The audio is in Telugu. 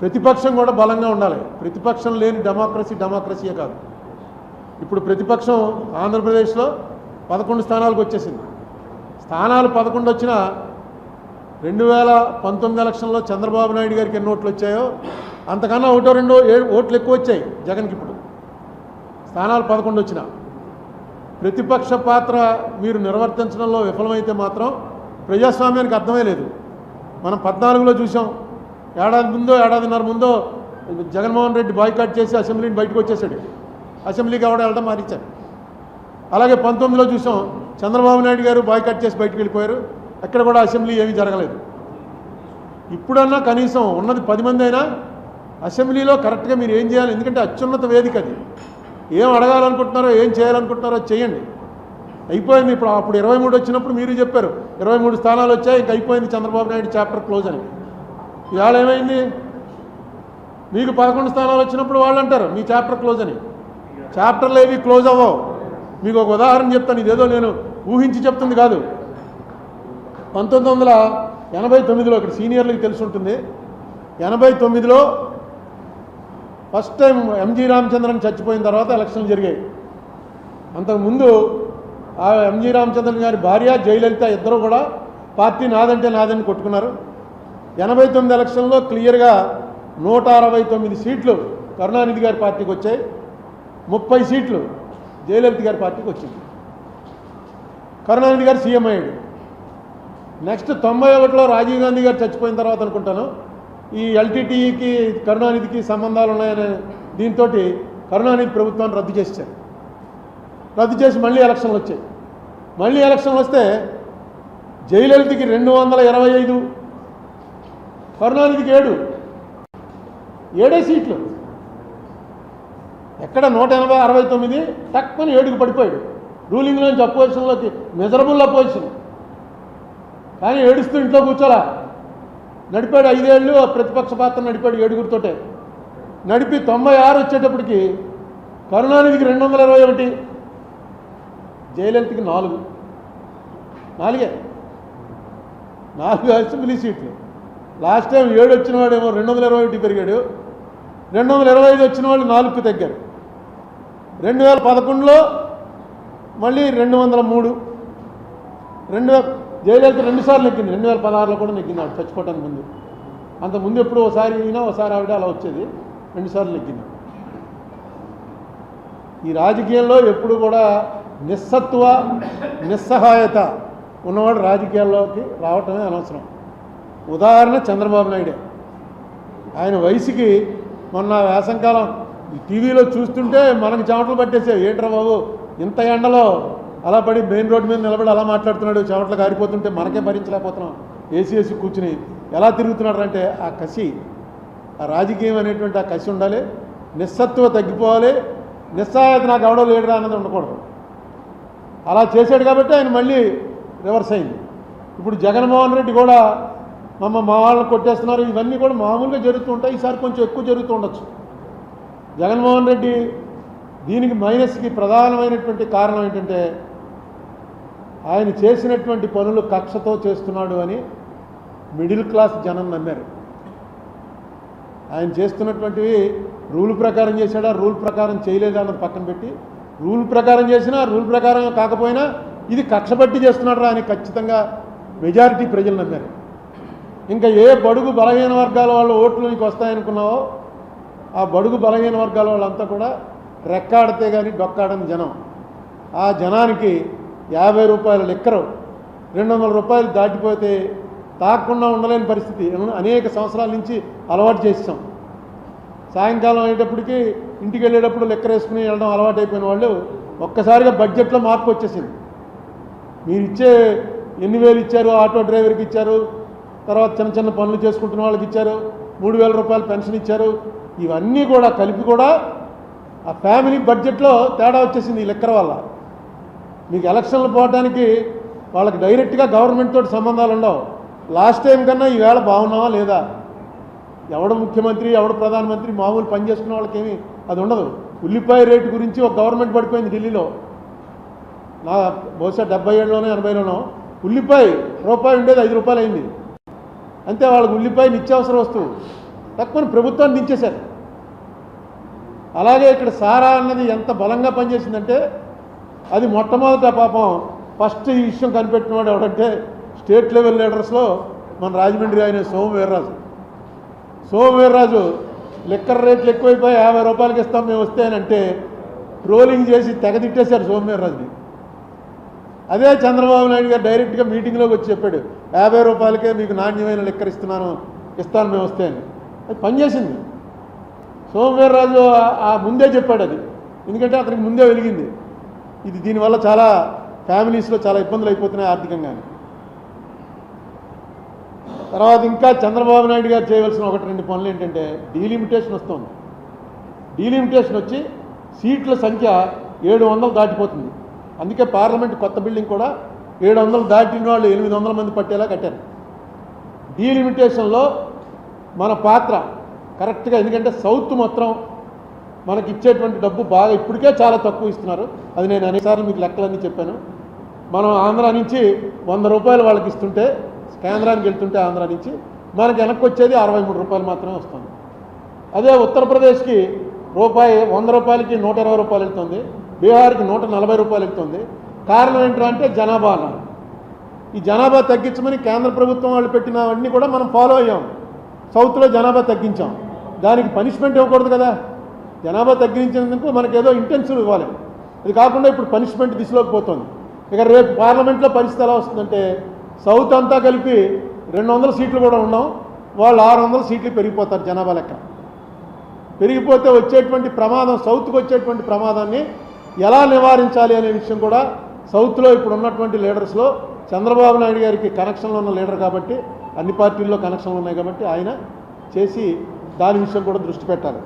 ప్రతిపక్షం కూడా బలంగా ఉండాలి. ప్రతిపక్షం లేని డెమోక్రసీ డెమోక్రసీయే కాదు. ఇప్పుడు ప్రతిపక్షం ఆంధ్రప్రదేశ్లో పదకొండు స్థానాలకు వచ్చేసింది. స్థానాలు పదకొండు వచ్చినా రెండు వేల పంతొమ్మిది ఎలక్షన్లో చంద్రబాబు నాయుడు గారికి ఎన్ని ఓట్లు వచ్చాయో అంతకన్నా ఒకటో రెండో ఓట్లు ఎక్కువ వచ్చాయి జగన్కి ఇప్పుడు. స్థానాలు పదకొండు వచ్చినా. ప్రతిపక్ష పాత్ర మీరు నిర్వర్తించడంలో విఫలమైతే మాత్రం ప్రజాస్వామ్యానికి అర్థమే లేదు. మనం పద్నాలుగులో చూసాం. ఏడాది ముందో ఏడాదిన్నర ముందో జగన్మోహన్ రెడ్డి బాయ్కాట్ చేసి అసెంబ్లీని బయటకు వచ్చేసాడు అసెంబ్లీకి ఎవడ వెళ్ళడం మారించారు అలాగే పంతొమ్మిదిలో చూసాం చంద్రబాబు నాయుడు గారు బాయ్కాట్ చేసి బయటకు వెళ్ళిపోయారు. అక్కడ కూడా అసెంబ్లీ ఏమీ జరగలేదు. ఇప్పుడన్నా కనీసం ఉన్నది పది మంది అయినా అసెంబ్లీలో కరెక్ట్గా మీరు ఏం చేయాలి? ఎందుకంటే అత్యున్నత వేదిక అది. ఏం అడగాలనుకుంటున్నారో ఏం చేయాలనుకుంటున్నారో చేయండి. అయిపోయింది ఇప్పుడు అప్పుడు ఇరవై మూడు వచ్చినప్పుడు మీరు చెప్పారు. ఇరవై మూడు స్థానాలు వచ్చాయి ఇంక అయిపోయింది చంద్రబాబు నాయుడు చాప్టర్ క్లోజ్ అని. ఇవాళ ఏమైంది మీకు పదకొండు స్థానాలు వచ్చినప్పుడు వాళ్ళు అంటారు మీ చాప్టర్ క్లోజ్ అని. చాప్టర్లు ఏవి క్లోజ్ అవ్వవు. మీకు ఒక ఉదాహరణ చెప్తాను ఇదేదో నేను ఊహించి చెప్తుంది కాదు. పంతొమ్మిది వందల ఎనభై తొమ్మిదిలో ఇక్కడ సీనియర్లకు తెలిసి ఉంటుంది ఎనభై తొమ్మిదిలో ఫస్ట్ టైం ఎంజీ రామచంద్రన్ చచ్చిపోయిన తర్వాత ఎలక్షన్లు జరిగాయి. అంతకుముందు ఆ ఎంజీ రామచంద్రన్ గారి భార్య జయలలిత ఇద్దరు కూడా పార్టీ నాదంటే నాదని కొట్టుకున్నారు. ఎనభై తొమ్మిది ఎలక్షన్లో క్లియర్గా నూట అరవై తొమ్మిది సీట్లు కరుణానిధి గారి పార్టీకి వచ్చాయి. ముప్పై సీట్లు జయలలిత గారి పార్టీకి వచ్చింది. కరుణానిధి గారు సీఎం అయ్యాడు. నెక్స్ట్ తొంభై ఒకటిలో రాజీవ్ గాంధీ గారు చచ్చిపోయిన తర్వాత అనుకుంటాను. ఈ ఎల్టీటీఈకి కరుణానిధికి సంబంధాలు ఉన్నాయనే దీంతో కరుణానిధి ప్రభుత్వాన్ని రద్దు చేశారు రద్దు చేసి మళ్ళీ ఎలక్షన్లు వచ్చాయి. మళ్ళీ ఎలక్షన్లు వస్తే జయలలితకి రెండు వందల ఇరవై ఐదు కరుణానిధికి ఏడు. ఏడే సీట్లు? ఎక్కడ నూట ఎనభై అరవై తొమ్మిది? తక్కువని ఏడుకు పడిపోయాడు. రూలింగ్లోంచి అపోజిషన్లోకి మిజరబుల్ అపోజిషన్. కానీ ఏడుస్తూ ఇంట్లో కూర్చోలా? నడిపాడు ఐదేళ్ళు ఆ ప్రతిపక్ష పాత్ర నడిపాడు ఏడుగురితోటే. నడిపి తొంభై ఆరు వచ్చేటప్పటికి కరుణానిధికి రెండు వందల ఇరవై ఒకటి జయలలితకి నాలుగు. నాలుగే. నాలుగు అసెంబ్లీ సీట్లు. లాస్ట్ టైం ఏడు వచ్చిన వాడేమో రెండు వందల ఇరవై ఒకటి పెరిగాడు. రెండు వందల ఇరవై ఐదు వచ్చిన వాళ్ళు నాలుగుకి తగ్గారు. రెండు వేల పదకొండులో మళ్ళీ రెండు వందల మూడు. రెండు వేల జయలలిత రెండుసార్లు నెగ్గింది. రెండు వేల పదహారులో కూడా నెగ్గింది ఆవిడ చచ్చిపోవటానికి ముందు. అంత ముందు ఎప్పుడు ఒకసారి ఈయన ఒకసారి ఆవిడ అలా వచ్చేది. రెండుసార్లు నెగ్గింది. ఈ రాజకీయంలో ఎప్పుడు కూడా నిస్సత్వ నిస్సహాయత ఉన్నవాడు రాజకీయాల్లోకి రావటమే అనవసరం. ఉదాహరణ చంద్రబాబు నాయుడే. ఆయన వయసుకి మొన్న వేసంకాలం టీవీలో చూస్తుంటే మనకి చెమటలు పట్టేసావు ఏంట్రా బాబు ఇంత ఎండలో అలా పడి మెయిన్ రోడ్డు మీద నిలబడి అలా మాట్లాడుతున్నాడు చెమటలు కారిపోతుంటే మనకే భరించలేకపోతున్నాం. ఏసీ ఏసీ కూర్చుని ఎలా తిరుగుతున్నాడు అంటే ఆ కసి ఆ రాజకీయం అనేటువంటి ఆ కసి ఉండాలి నిస్సత్వ తగ్గిపోవాలి నిస్సాయత నాకు ఎవడో లేడురా అన్నది ఉండకూడదు. అలా చేశాడు కాబట్టి ఆయన మళ్ళీ రివర్స్ అయింది. ఇప్పుడు జగన్మోహన్ రెడ్డి కూడా మమ్మ మా వాళ్ళని కొట్టేస్తున్నారు. ఇవన్నీ కూడా మామూలుగా జరుగుతూ ఉంటాయి ఈసారి కొంచెం ఎక్కువ జరుగుతూ ఉండొచ్చు జగన్మోహన్ రెడ్డి దీనికి మైనస్కి ప్రధానమైనటువంటి కారణం ఏంటంటే ఆయన చేసినటువంటి పనులు కక్షతో చేస్తున్నాడు అని మిడిల్ క్లాస్ జనం నమ్మారు. ఆయన చేస్తున్నటువంటివి రూల్ ప్రకారం చేశాడా రూల్ ప్రకారం చేయలేదా అన్నది పక్కన పెట్టి రూల్ ప్రకారం చేసినా రూల్ ప్రకారం కాకపోయినా ఇది కక్ష పట్టి చేస్తున్నాడు అని ఖచ్చితంగా మెజారిటీ ప్రజలు నమ్మారు. ఇంకా ఏ బడుగు బలహీన వర్గాల వాళ్ళు ఓట్లు నీకు వస్తాయనుకున్నావో ఆ బడుగు బలహీన వర్గాల వాళ్ళంతా కూడా రెక్కాడితే కానీ డొక్కాడని జనం. ఆ జనానికి యాభై రూపాయల లెక్కరు రెండు వందల రూపాయలు దాటిపోతే తాకుండా ఉండలేని పరిస్థితి. అనేక సంవత్సరాల నుంచి అలవాటు చేసాం సాయంకాలం అయ్యేటప్పటికి ఇంటికి వెళ్ళేటప్పుడు లెక్కర వేసుకుని వెళ్ళడం అలవాటు అయిపోయిన వాళ్ళు ఒక్కసారిగా బడ్జెట్లో మార్పు వచ్చేసింది. మీరు ఇచ్చే ఎన్ని వేలు ఇచ్చారు ఆటో డ్రైవర్కి ఇచ్చారు తర్వాత చిన్న చిన్న పనులు చేసుకుంటున్న వాళ్ళకి ఇచ్చారు. మూడు వేల రూపాయలు పెన్షన్ ఇచ్చారు. ఇవన్నీ కూడా కలిపి కూడా ఆ ఫ్యామిలీ బడ్జెట్లో తేడా వచ్చేసింది ఈ లెక్కర వల్ల. మీకు ఎలక్షన్లు పోవడానికి వాళ్ళకి డైరెక్ట్గా గవర్నమెంట్ తోటి సంబంధాలు ఉండవు. లాస్ట్ టైం కన్నా ఈవేళ బాగున్నావా లేదా? ఎవడు ముఖ్యమంత్రి ఎవడు ప్రధానమంత్రి మామూలు పని చేసుకున్న వాళ్ళకేమి అది ఉండదు. ఉల్లిపాయ రేటు గురించి ఒక గవర్నమెంట్ పడిపోయింది ఢిల్లీలో. నా బహుశా డెబ్బై ఏడులోనో ఎనభైలోనో ఉల్లిపాయ రూపాయి ఉండేది ఐదు రూపాయలు అయింది అంతే వాళ్ళకి ఉల్లిపాయ నిత్యావసర వస్తువు. తక్కువని ప్రభుత్వాన్ని దించేశారు. అలాగే ఇక్కడ సారా అన్నది ఎంత బలంగా పనిచేసిందంటే అది మొట్టమొదట పాపం ఫస్ట్ ఈ విషయం కనిపెట్టినవాడు ఎవడంటే స్టేట్ లెవెల్ లీడర్స్లో మన రాజమండ్రి ఆయన సోము వీర్రాజు. సోము వీర్రాజు లిక్కర్ రేట్లు ఎక్కువైపోయి యాభై రూపాయలకి ఇస్తాం మేము వస్తే అని అంటే ట్రోలింగ్ చేసి తెగ తిట్టేశారు సోము వీర్రాజుని. అదే చంద్రబాబు నాయుడు గారు డైరెక్ట్గా మీటింగ్లోకి వచ్చి చెప్పాడు యాభై రూపాయలకే మీకు నాణ్యమైన లిక్కర్ ఇస్తున్నాను ఇస్తాను మేము వస్తే అని. అది పనిచేసింది సోమవీర్రాజు ఆ ముందే చెప్పాడు అది. ఎందుకంటే అతనికి ముందే వెలిగింది. ఇది దీనివల్ల చాలా ఫ్యామిలీస్లో చాలా ఇబ్బందులు అయిపోతున్నాయి ఆర్థికంగా తర్వాత ఇంకా చంద్రబాబు నాయుడు గారు చేయవలసిన ఒకటి రెండు పనులు ఏంటంటే డీలిమిటేషన్ వస్తుంది. డీలిమిటేషన్ వచ్చి సీట్ల సంఖ్య ఏడు వందలు దాటిపోతుంది. అందుకే పార్లమెంట్ కొత్త బిల్డింగ్ కూడా ఏడు వందలు దాటిన వాళ్ళు ఎనిమిది వందల మంది పట్టేలా కట్టారు. డీలిమిటేషన్లో మన పాత్ర కరెక్ట్గా ఎందుకంటే సౌత్ మొత్తం మనకి ఇచ్చేటువంటి డబ్బు బాగా ఇప్పటికే చాలా తక్కువ ఇస్తున్నారు. అది నేను అనేసార్లు మీకు లెక్కలన్నీ చెప్పాను. మనం ఆంధ్ర నుంచి వంద రూపాయలు వాళ్ళకి ఇస్తుంటే కేంద్రానికి వెళ్తుంటే ఆంధ్ర నుంచి మనకి వెనక్కి వచ్చేది అరవై మూడు రూపాయలు మాత్రమే వస్తుంది. అదే ఉత్తరప్రదేశ్కి రూపాయి వంద రూపాయలకి నూట ఇరవై రూపాయలు వెళ్తుంది. బీహార్కి నూట నలభై రూపాయలు ఎక్కుతుంది. కారణం ఏంటంటే జనాభా ఈ జనాభా తగ్గించమని కేంద్ర ప్రభుత్వం వాళ్ళు పెట్టినవన్నీ కూడా మనం ఫాలో అయ్యాం. సౌత్లో జనాభా తగ్గించాం. దానికి పనిష్మెంట్ ఇవ్వకూడదు కదా. జనాభా తగ్గించినందుకు మనకి ఏదో ఇంటెన్సివ్ ఇవ్వాలి. ఇది కాకుండా ఇప్పుడు పనిష్మెంట్ దిశలోకి పోతుంది. ఇక రేపు పార్లమెంట్లో పరిస్థితి ఎలా వస్తుందంటే సౌత్ అంతా కలిపి రెండు వందల సీట్లు కూడా ఉన్నాం. వాళ్ళు ఆరు వందల సీట్లు పెరిగిపోతారు జనాభా లెక్క. పెరిగిపోతే వచ్చేటువంటి ప్రమాదం సౌత్కి వచ్చేటువంటి ప్రమాదాన్ని ఎలా నివారించాలి అనే విషయం కూడా సౌత్లో ఇప్పుడు ఉన్నటువంటి లీడర్స్లో చంద్రబాబు నాయుడు గారికి కనెక్షన్లో ఉన్న లీడర్ కాబట్టి అన్ని పార్టీల్లో కనెక్షన్లు ఉన్నాయి కాబట్టి ఆయన చేసి దాని విషయం కూడా దృష్టి పెట్టాలి.